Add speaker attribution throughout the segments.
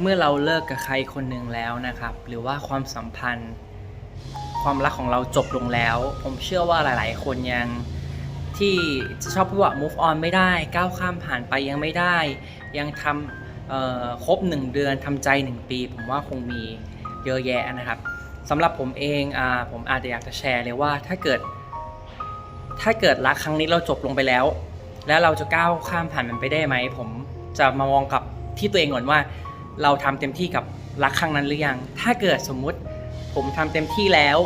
Speaker 1: เมื่อเราเลิกกับใครคนหนึ่งแล้วนะครับ หรือว่าความสัมพันธ์ ความรักของเราจบลงแล้ว ผมเชื่อว่าหลาย ๆ คนยังที่จะชอบพูดว่า move on ไม่ได้ก้าวข้ามผ่านไปยังไม่ได้ ยังทำครบ 1 เดือนทำใจ 1 ปี ผมว่าคงมีเยอะแยะนะครับสำหรับผมเองอผมอาจจะอยากจะแชร์เลยว่าถ้าเกิด ถ้าเกิดรักครั้งนี้เราจบลงไปแล้ว แล้วเราจะก้าวข้ามผ่านมันไปได้ไหม ผมจะมามองกับที่ตัวเองก่อนว่า เราทำเต็มที่กับรักครั้งนั้นหรือยัง ถ้าเกิดสมมุติผมทำเต็มที่แล้ว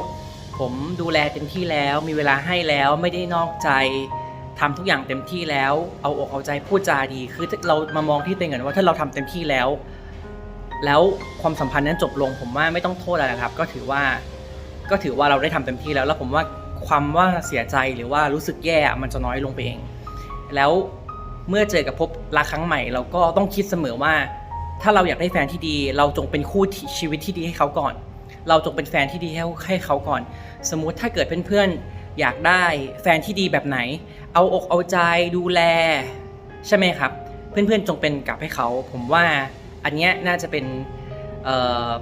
Speaker 1: ผมดูแลเต็มที่แล้ว มีเวลาให้แล้วไม่ได้นอกใจทำทุกอย่างเต็มที่แล้ว เอาอกเอาใจพูดจาดี คือเรามามองที่ตัวเองก่อนว่าถ้าเราทำเต็มที่แล้ว แล้วความสัมพันธ์นั้นจบลง ผมว่าไม่ต้องโทษอะไรนะครับ ก็ถือว่า ก็ถือว่าเราได้ทำเต็มที่แล้ว แล้วผมว่าความว่าเสียใจหรือว่ารู้สึกแย่มันจะน้อยลงไปเอง แล้วเมื่อเจอกับพบรักครั้งใหม่ เราก็ต้องคิดเสมอว่า ถ้าเราอยากได้แฟนที่ดี เราจงเป็นคู่ชีวิตที่ดีให้เขาก่อน เราจงเป็นแฟนที่ดีให้ให้เขาก่อน สมมุติถ้าเกิดเพื่อนๆอยากได้แฟนที่ดีแบบไหน เอาอกเอาใจดูแล ใช่ไหมครับ เพื่อนๆจงเป็นกลับให้เขา ผมว่าอันเนี้ยน่าจะเป็น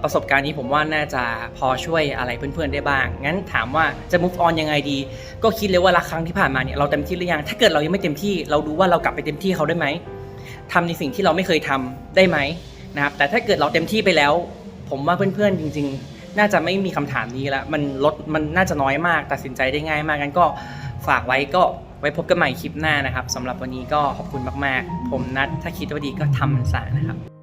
Speaker 1: ประสบการณ์นี้ผมว่าน่าจะพอช่วยอะไรเพื่อนๆได้บ้าง งั้นถามว่าจะ move on ยังไงดี ก็คิดเลยว่ารักครั้งที่ผ่านมาเนี่ยเราเต็มที่หรือยัง ถ้าเกิดเรายังไม่เต็มที่ เราดูว่าเรากลับไปเต็มที่เขาได้ไหม ทำในสิ่งที่เราไม่เคยทำได้ไหมนะครับแต่ถ้าเกิดเราเต็มที่ไปแล้ว ผมว่าเพื่อนๆจริง ๆ น่าจะไม่มีคำถามนี้ละมันลดมันน่าจะน้อยมาก ตัดสินใจได้ง่ายมากงั้นก็ฝากไว้ก็ไว้พบกันใหม่คลิปหน้านะครับสำหรับวันนี้ก็ขอบคุณมากๆ ผมนัดถ้าคิดว่าดีก็ทำมันซะนะครับ